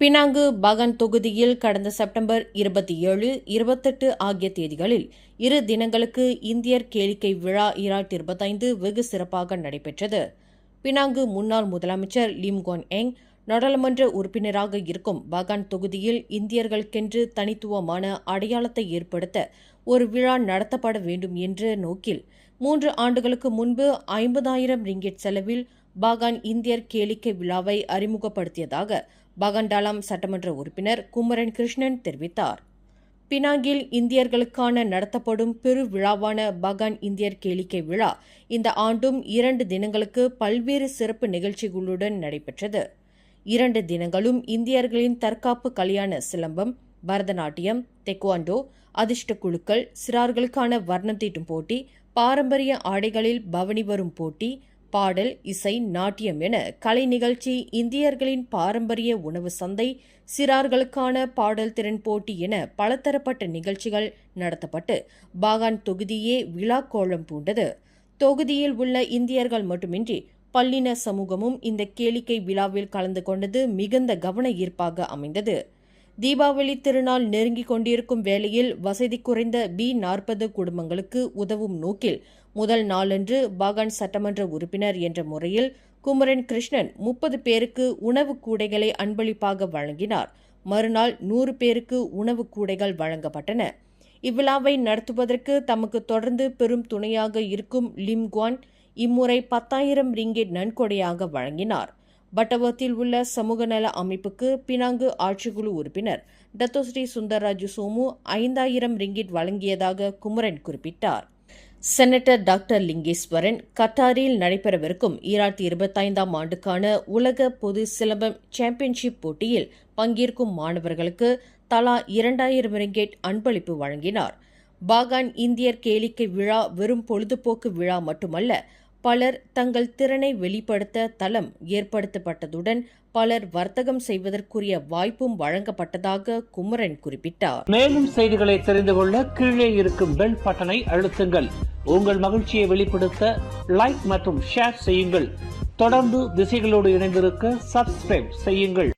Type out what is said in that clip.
Penang பகன் தொகுதியில் கடந்த September இருபத்தி ஏழு இருபத்தெட்டு ஆகிய தேதிகளில் இரு தினங்களுக்கு இந்தியர் கேளிக்கை விழா இராயிரத்தி இருபத்தைந்து வெகு சிறப்பாக நடைபெற்றது. பினாங்கு முன்னாள் முதலமைச்சர் லிம்கோன் எங் நாடாளுமன்ற உறுப்பினராக இருக்கும் பகான் தொகுதியில் இந்தியர்களுக்கென்று தனித்துவமான அடையாளத்தை ஏற்படுத்த ஒரு விழா நடத்தப்பட வேண்டும் என்ற நோக்கில் மூன்று ஆண்டுகளுக்கு முன்பு ஐம்பதாயிரம் ரிங்கெட் செலவில் பாகான் இந்தியர் கேளிக்கை விழாவை அறிமுகப்படுத்தியதாக பகண்டாலம் சட்டமன்ற உறுப்பினர் குமரன் கிருஷ்ணன் தெரிவித்தார். பினாங்கில் இந்தியர்களுக்கான நடத்தப்படும் பெரு விழாவான பகான் இந்தியர் கேளிக்கை விழா இந்த ஆண்டும் இரண்டு தினங்களுக்கு பல்வேறு சிறப்பு நிகழ்ச்சிகளுடன் நடைபெற்றது. இரண்டு தினங்களும் இந்தியர்களின் தற்காப்பு கல்யாண சிலம்பம் பரதநாட்டியம் தெக்வாண்டோ அதிர்ஷ்ட குழுக்கள் சிறார்களுக்கான வர்ணம் தீட்டும் போட்டி பாரம்பரிய ஆடைகளில் பவனி வரும் போட்டி பாடல் இசை நாட்டியம் என கலை நிகழ்ச்சி இந்தியர்களின் பாரம்பரிய உணவு சந்தை சிறார்களுக்கான பாடல் திறன் போட்டி என பலதரப்பட்ட நிகழ்ச்சிகள் நடத்தப்பட்டு பாகான் தொகுதியே விழா கோலம் பூண்டது. தொகுதியில் உள்ள இந்தியர்கள் மட்டுமின்றி பல்லின சமூகமும் இந்த கேளிக்கை விழாவில் கலந்து கொண்டது மிகுந்த கவன ஈர்ப்பாக அமைந்தது. தீபாவளி திருநாள் நெருங்கிக் கொண்டிருக்கும் வேளையில் வசதி குறைந்த பி நாற்பது குடும்பங்களுக்கு உதவும் நோக்கில் முதல் நாளன்று பாகான் சட்டமன்ற உறுப்பினர் என்ற முறையில் குமரன் கிருஷ்ணன் முப்பது பேருக்கு உணவு கூடைகளை அன்பளிப்பாக வழங்கினார். மறுநாள் நூறு பேருக்கு உணவு கூடைகள் வழங்கப்பட்டன. இவ்விழாவை நடத்துவதற்கு தமக்கு தொடர்ந்து பெரும் துணையாக இருக்கும் லிம்குவான் இம்முறை பத்தாயிரம் ரிங்கெட் நன்கொடையாக வழங்கினார். பட்டவத்தில் உள்ள சமூக நல அமைப்புக்கு பினாங்கு ஆட்சிக்குழு உறுப்பினர் டத்தோஸ்ரீ சுந்தர்ராஜு சோமு ஐந்தாயிரம் ரிங்கிட் வழங்கியதாக குமரன் குறிப்பிட்டார். செனட்டர் டாக்டர் லிங்கேஸ்வரன் கட்டாரில் நடைபெறவிருக்கும் ஈராயிரத்தி இருபத்தைந்தாம் ஆண்டுக்கான உலக பொது சிலம்பம் சாம்பியன்ஷிப் போட்டியில் பங்கேற்கும் மாணவர்களுக்கு தலா இரண்டாயிரம் ரிங்கெட் அன்பளிப்பு வழங்கினார். பாகான் இந்தியர் கேளிக்கை விழா வெறும் பொழுதுபோக்கு விழா மட்டுமல்ல பலர் தங்கள் திறனை வெளிப்படுத்த தளம் ஏற்படுத்தப்பட்டதுடன் பலர் வர்த்தகம் செய்வதற்குரிய வாய்ப்பும் வழங்கப்பட்டதாக குமரன் குறிப்பிட்டார். மேலும் செய்திகளை தெரிந்து கொள்ள கீழே இருக்கும் பெல் பட்டனை அழுத்துங்கள். உங்கள் மகிழ்ச்சியை வெளிப்படுத்த லைக் மற்றும் ஷேர் செய்யுங்கள். தொடர்ந்து திசைகளோடு இணைந்திருக்க சப்ஸ்கிரைப் செய்யுங்கள்.